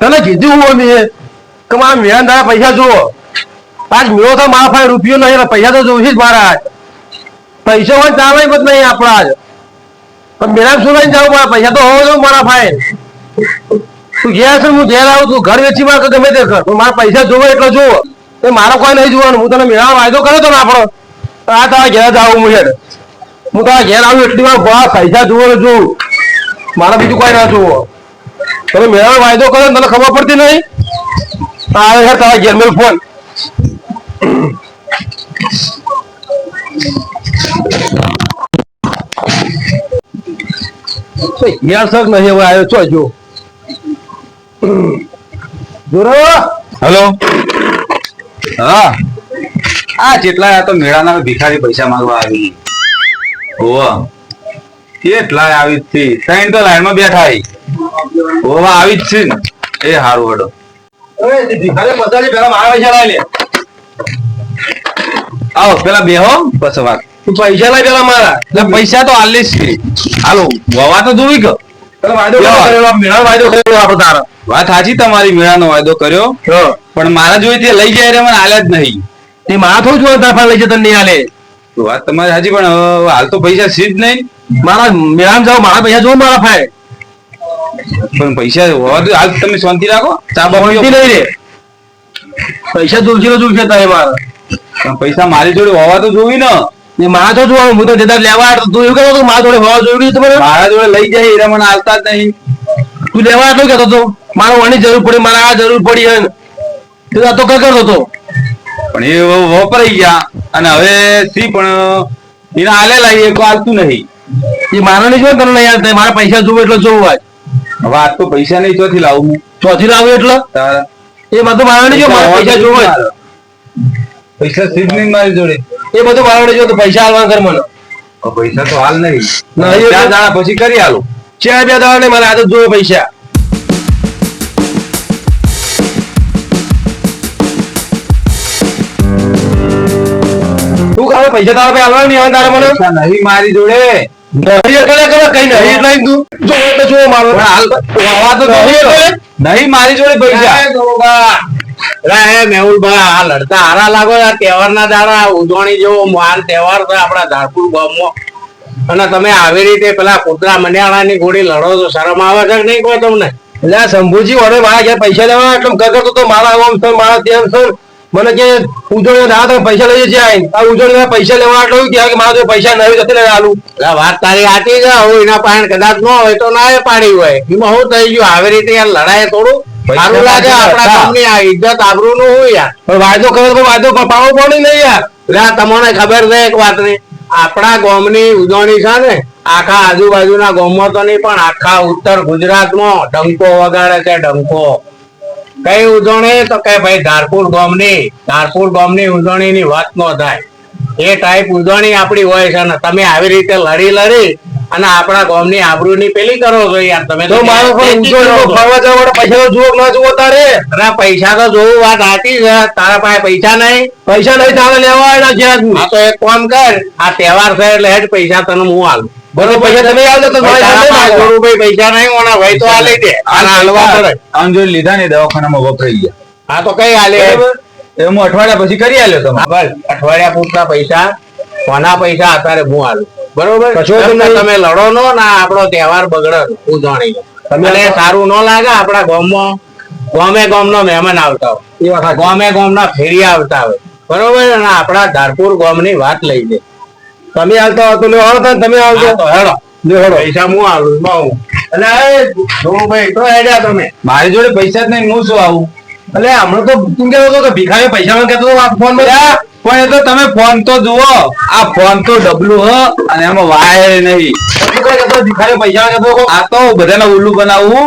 તને કીધું હું મેં. કે મારા મેળા તારા પૈસા જુઓ. પાંચ મેળો તો મારા પાસે રૂપિયો નહીં પૈસા તો જોઈશે જ મારા. પૈસા હોય ચાલે મત નહીં આપણા આજ પણ મેળા શું જાઉં? મારા પૈસા તો હોવો જોઈએ મારા ભાઈ તું ઘેર છે હું ઘેર આવું, તું ઘર વેચી માર ગમે તે ઘર. મારા પૈસા જોવે એટલે જુઓ. એ મારો કોઈ નહીં જોવાનું. હું તને મેળા વાયદો કર્યો તો ને આપણો? આ તારા ઘેર જ આવું હું હું તારા ઘેર આવું એટલી વાર પૈસા જુઓ ને જોઉં મારા બીજું કોઈ ના જુઓ. તમે મેળા વાયદો કરો તને ખબર પડતી નહીં? આવે છે તારા ઘેર ફોન યાર શક નહીં હવે આવ્યો. છો જો જોરો. હલો. હા. આ જેટલા તો મેળાના ભિખારી પૈસા માંગવા આવી. ઓવા કેટલા આવી સાઈન તો ત્રણ તો લાઈનમાં બેઠા છે. આવી જ છે ને. એ હારું હડો. આવો પેલા બેહો બસ વાત. તું પૈસા પેલા મારા. પૈસા તો હાલો વવા તો જોવી કે સાચી તમારી મેળાનો વાયદો કર્યો. પણ મારા જોઈ તે લઈ જાય રે મને આલ્યા જ નહીં. તે મારા થોડું જોવા તાફા લઈ જતા નહીં હાલે વાત તમારી સાચી પણ હાલ તો પૈસા છે જ નહીં. મારા મેળામાં જાવ મારા પૈસા જોવો મારા ભાઈ પણ પૈસા હોવા તો હાલ તમે શાંતિ રાખો ચા બા પીઓ. નહીં રે. પૈસા જોશે તો જોશે તારે મારા. પણ પૈસા મારી જોડે હોવા તો જોવી ને. ને મારા તો જોવાનું હું તો જતા લેવા તું એવું કહેતો હતો કે મારા જોડે હોવા જોયું તમારે? મારા જોડે લઈ જાય એરા મને આવતા જ નહીં. તું લેવા આટલું કહેતો હતો મારો વણી જરૂર પડી મારા આ જરૂર પડી હે તું આ તો કરતો હતો. પણ એ વપરાઈ ગયા અને હવે સી પણ એના આલે લાવી એક હાલતું નહીં. એ મારા નહીં જોવા તને યાર મારા પૈસા જોવું એટલે જોવું આજ. આજ તો પૈસા નહીં ચોથી લાવું હું. ચોથી લાવું એટલે? એ બધું મારા જો મારા પૈસા જોવે પૈસા સીધ નહીં મારી જોડે. એ બધું મારા જો તો પૈસા હાલવા કર મને. પૈસા તો હાલ નહીં. ચાર દાડા પછી કરી હાલો ચાર બે દાડા નહીં મારે આજે જોવે પૈસા. તું કાલે પૈસા તારા પાસે હાલવા નહીં આવે તારા મને? નહીં મારી જોડે. નહીં મારો? ને. નહીં મારી જોડે પૈસા મેહુલભાઈ આ લડતા હારા લાગો આ તહેવારના દાડા ઉજવણી જેવો મહાન તહેવાર છે આપડા ધારપુર ગામમાં. અને તમે આવી રીતે પેલા કૂતરા મન્યાળાની ગોળી લડો તો શરમ આવે છે નહીં કોઈ તમને? એટલે શંભુજી વડે મારા ઘેર પૈસા લેવા એટલે કરતો તો મારા આમ મારા તેમ છે મને કે ઉજવણી ના તમે પૈસા લઈ જાય આ ઉજવણી પૈસા લેવા આટલો કે મારા પૈસા નહીં જતી રહે આલુ. એટલે વાત તારી સાચી જ હું એના પાસે કદાચ ન હોય તો ના પાડી હોય. એમાં શું થઈ ગયું? આવી રીતે યાર લડાય થોડું. સારું લાગે આપણા કામની આ ઇજ્જત આબરૂ નું હું યાર. પણ વાયદો કરે તો વાયદો પાડવો પડે નહીં યાર. એટલે તમને ખબર છે એક વાતની આપણા ગામની ઉજવણી છે ને આખા આજુબાજુના ગામમાં તો નહીં પણ આખા ઉત્તર ગુજરાતમાં ડંકો વગાડે છે ડંકો કઈ ઉજવણી? તો કે ભાઈ ધારપુર ગામની ધારપુર ગામની ઉજવણીની વાત ન થાય. એ ટાઈપ ઉજવણી આપણી હોય છે અને તમે આવી રીતે લડી લડી અને આપણા ગામની આબરૂની પેલી કરો છો યાર. તમે તો મારો પણ. ફરવા જવા પૈસા તો જુઓ ના જુઓ તારે? અરે પૈસા તો જોવું વાત સાચી છે. તારા પાસે પૈસા નહીં? પૈસા નહીં તારે લેવા ઘેર હા તો એક કામ કર. આ તહેવાર છે એટલે હેડ પૈસા તને હું હાલું બરોબર પૈસા તમે આલજો તો ભાઈ પૈસા નહીં હોના ભાઈ તો આ લઈ દે આના હાલવા પડે. આમ જો લીધા ને દવાખાનામાં વપરાઈ ગયા. હા તો કઈ હાલે બરાબર? એ હું અઠવાડિયા પછી કરી આલ્યો તમે બસ અઠવાડિયા પૂરતા પૈસા કોના પૈસા અત્યારે હું હાલું બરોબર? તમે લડો નો ના આપણો તહેવાર બગડે હું જાણી તમને સારું ન લાગે આપણા ગામમાં ગામે ગામનો મહેમાન આવતા હોય. એ વખત. ગામે ગામના ફેરી આવતા હોય. બરોબર? અને આપણા ધારપુર ગામની વાત લઈ દે તમે હાલતો હતો લે હાલો તમે આવજો હેડો. લે હેડો. પૈસા હું આલું બહુ અને એ ધોળુભાઈ તો હેડ્યા તમે. મારી જોડે પૈસા જ નહીં હું શું આવું? એટલે હમણાં તો તું કેવો હતો કે ભિખારી પૈસા માં કેતો ફોનમાં પણ એ તો તમે ફોન તો જુઓ. આ ફોન તો ડબલું હ અને એમાં વાયર નહીં. તું કઈ પૈસા માં હતો? આ તો બધાને ઉલ્લુ બનાવવું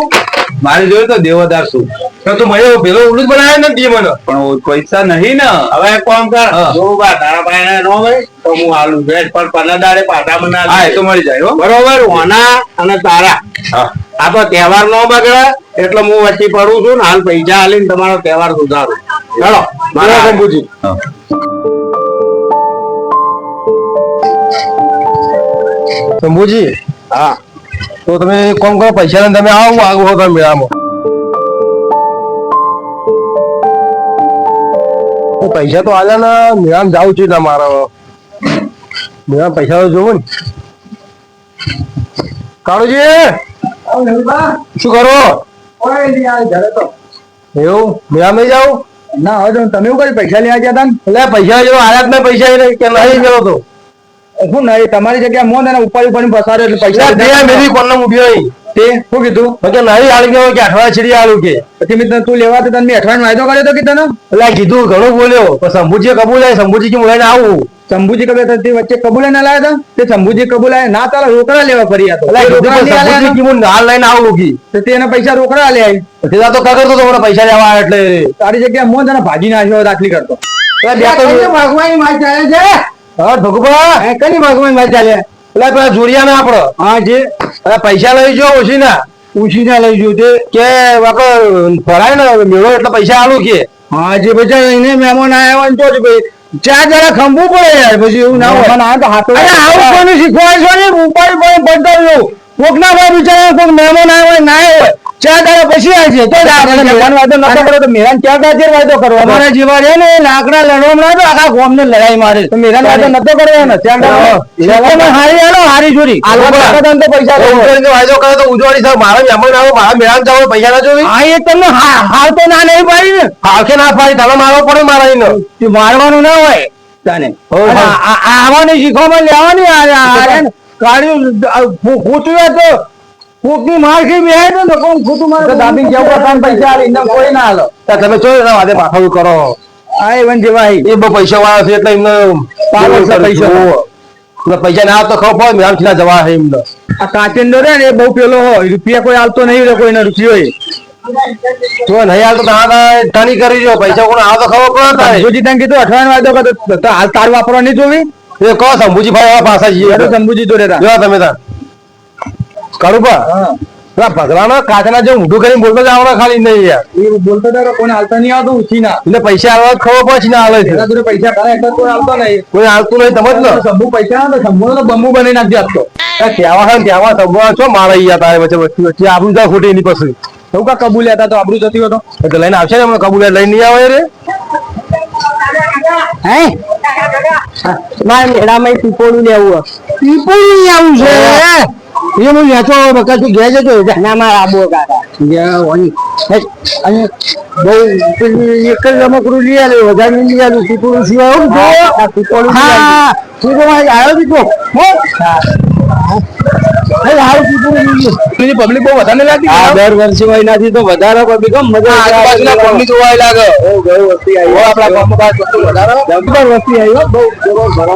મારી જોયું તો દેવદાર શું? તો મને પેલો ઉલ્લું બનાવ્યો ને મને. પણ પૈસા નહીં ને. હવે એક કામ કર. જો બા તારા પાસે નો ભાઈ તો હું આલુ ભેટ પણ પંદર દાડે પાછા મને હા એ તો મળી જાય હો. બરોબર ઓના અને તારા. આ તો તહેવાર નો બગડે એટલે હું વચ્ચે પડું છું ને હાલ પૈસા આલીને તમારો તહેવાર સુધારું. ચલો મારા શંભુજી. શંભુજી હા. તો તમે કોમ કરો પૈસા લઈને તમે આવો હું આવું તમે મેળામાં. પૈસા તો આલ્યા ને મેળામાં જાવું છું તમારા મેળામાં પૈસા તો જોવો ને. કાળુજી શું કરો? એવું? મેળામાં નહીં જાવ ના હવે તમે શું કરી પૈસા લેવા ગયા હતા એટલે પૈસા જો આયાત ને પૈસા કે નહીં ગયો તો શું નહીં તમારી જગ્યા મોન અને ઉપર ઉપર પસારે એટલે પૈસા દે મેરી કોણનો મૂક્યો નહીં તે શું કીધું? કે નહીં આળ ગયો કે અઠવા છેડી હાલું કે પછી મિત્ર તું લેવા તો તને મેં અઠવાડિયાનો વાયદો કર્યો તો કે તને? એટલે કીધું ઘણો બોલ્યો. પણ શંભુજી કબૂલાય શંભુજી કે બોલાઈને આવું. શંભુજી કબે તે વચ્ચે કબૂલે ના લાયા હતા? તે શંભુજી કબૂલાય ના તારા રોકડા લેવા ફરી હતો શંભુજી કે હું હાલ લઈને આવું કી તો તેના પૈસા રોકડા લે આવી પછી તો કા કરતો તો મને પૈસા લેવા એટલે. તારી જગ્યા મોન તને ભાજી નાખ્યો દાખલી કરતો. બે તો માગવાની માં ચાલે છે? હા ભગવા કઈ ભગવાનમાં ચાલે? એટલે પેલા જોડિયા ના આપડો. હા જે? પૈસા લઈ જો ઓછી ના. ઉછી ના લઈ જો તે. કે ભરાય ને મેળો એટલે પૈસા આલુ કે. હા જે પછી એને મહેમાન આવ્યા ને તો જ ભાઈ. ચા જરા ખંભું પડે યાર પછી એવું ના હોય. અરે આવું કોને શીખવાય છો ને? ઉપર ઉપર પડતા કોક ના ભાઈ બિચારા કોક મહેમાન આવ્યા ના હોય. ચાર દાડા પછી તો જ આપણે મહેમાન વાયદો નતો કર્યો તો મેરાન ક્યાં ગાજર વાયદો કરવો અમારા જેવા છે ને લાકડા લડવામાં તો આખા ગોમ ને લડાઈ મારે તો મેરાન વાયદો નતો કરવાનો ચાર દાડા હારી આલો હારી જોડી આ તો પૈસા તો દો. ઉજવણીનો વાયદો કરે તો ઉજવાડી સાહેબ મારા મહેમાન આવો મારા મેળામાં જાવ પૈસા ના જોવી હા એ તમને હા- હાલ તો ના નહીં પાડી ને હાલકે ના પાડી તમે મારવો પડે મારા મારવાનું ના હોય તને હો, હો. અને આ- આ- આવાની શીખવામાં લેવાની આ- ખોટું હોય તો કોકની માર ખાઈ બેહે તો કોણ ખોટું મારે દાબી કેવું પોતાના પૈસા આલે ઇન્દમ કોઈ ના આલો? ત્યાં તમે જો એના વાતે પાછળ કરો. આ એવન જેવાઈ એ બહુ પૈસા વાળા છે એટલે એમને પાગલ પૈસા. એટલે પૈસા ના તો ખબર પડે મેળામાં છેલ્લા જવા હે એમને. આ કાચેન્ડો રે ને એ બહુ પેલો હોય રૂપિયા કોઈ આલતો નહીં રે કોઈના રૂપિયો એ તો નહીં હાલ તો તારા ટાણી કરી જો પૈસા કોણ આ તો ખબર પડે તારે જોજી તને કીધું અઠવાડિયાનો વાયદો કરતો તો હાલ તાર વાપરવા નહીં જોવી? એ કહો સંભુજી ભાઈ પાછા જઈએ. તો શંભુજી તો રહેતા. જો તમે તાર. કરુપા પેલા ભગલાનો કાચના જે ઊંધું કરીને બોલતો જ આવડે ખાલી નહીં યાર. એ બોલતો તારો કોને હાલતા નહીં આવતો ઉછી ના એટલે પૈસા આવવા ખબર પછી ના આવે છે. એના જોડે પૈસા ખરા એટલે કોઈ હાલતો નહીં. કોઈ આવતું નહીં તમે જ ને. શંભુ પૈસા ના તો શંભુ તો બંબુ બની નાખી આપતો ત્યાં છે ને ત્યાં છો મારા ઈ તારે વચ્ચે વચ્ચે વચ્ચે આપણું જા ખોટી એની પછી. એવું કા કબૂલ હતા તો આપણું જતી હતો એટલે લઈને આવશે ને હમણાં કબૂલ લઈને નહીં આવે રે? હે? મારે મેળામાં પીપોળું લેવું પીપોળું લેવું છે. એ હું વેચો બકા તું ઘેર જતો મારા આબુ કાકા અને બહુ એક જ રમકડું લઈ આવ્યો વધારે લઈ આવ્યું સિવાય હું જો પીપોળું હા મારે આવ્યો દીધો હો. ગયો પબ્લિક બહુ વધારે લાગી આ દર વર્ષે હોય એનાથી તો વધારે પબ્લિક મજા આજુબાજુના જોવાય લાગે વસ્તી આવી. આપણા વધારે જબ્બર વસ્તી આવી. બહુ જબર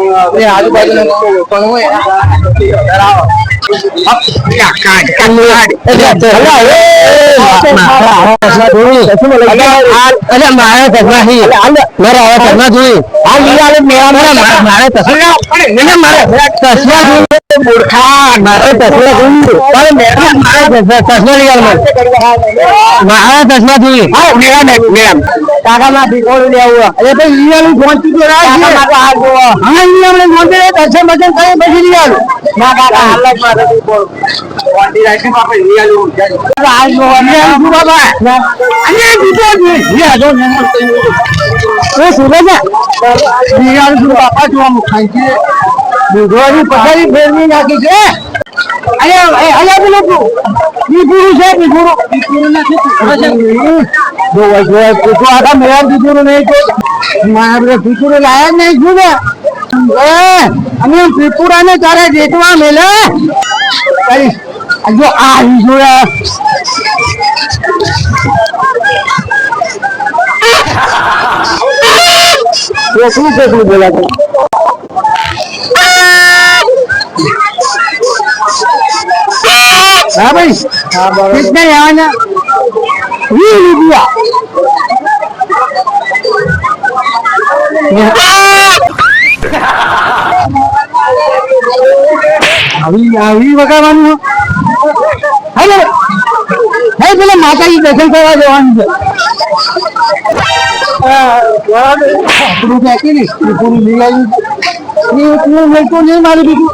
ભરવામાં એ આજુબાજુના મારે મારે હોય આવે. મારા ચશ્મા જોઈએ કાકા માં ભીખોડું લેવું અરે ભાઈ ઈયાનું પહોંચી છે હા ઈયાને મોંઘે દર્શન બર્શન કરી પછી ઈયાનું ના કાકા હાલ જ મારે ભીખોડું ઈયાનું છે સુરજ ઈયાનું બાપા જો આમ ખાંચી દૂધવાની પથારી ફેરવી નાખી છે. અરે અહીંયા પેલો બીજું છે બીજું બીજું નથી જો જો નહીં તો મારા બીજું લાયા નહીં છું? ને અમે ત્રિપુરા ને તારે જેટવા મેલે. જો, આ બીજું કેટલું કેટલું બોલા બરાબર. કૃષ્ણ લેવાના વી રૂપિયા. આવી આવી વગાડવાનું હે. હે પેલા માતાજી દર્શન કરવા જવાનું છે. આપણું ક્યાંથી નહીં પૂરું નીલાયું નહીં મારું બીજું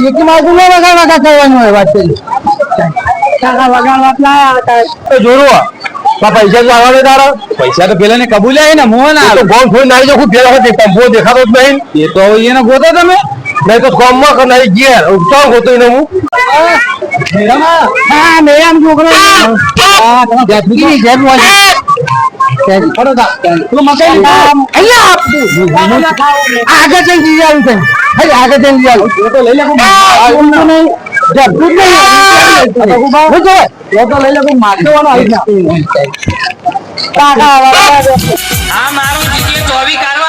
એક બાજુ વગા વગા કરવાનું હોય વાત પેલી કાકા વગા વાપલા તો આવવાને તારા પૈસા તો પેલા ને કબૂલ્યા ને મોહન ના તો ગોમ થોડી નાઈ ટંપો દેખાતો જ તો એને ગોતો નહીં તો ગામમાં કે નહીં ઘેર ઉગતા ગોતો એને હું મેરામ છોકરો હા જેમ હોય આગળ જઈ જઈ આવ્યું હે આગળ જઈ જઈ આવ્યું તો લઈ લે નહીં જબતું જ નહીં હું જો તો લઈ લે મારવાનો આવી કાકા આ મારો જીજે ચોવી કારો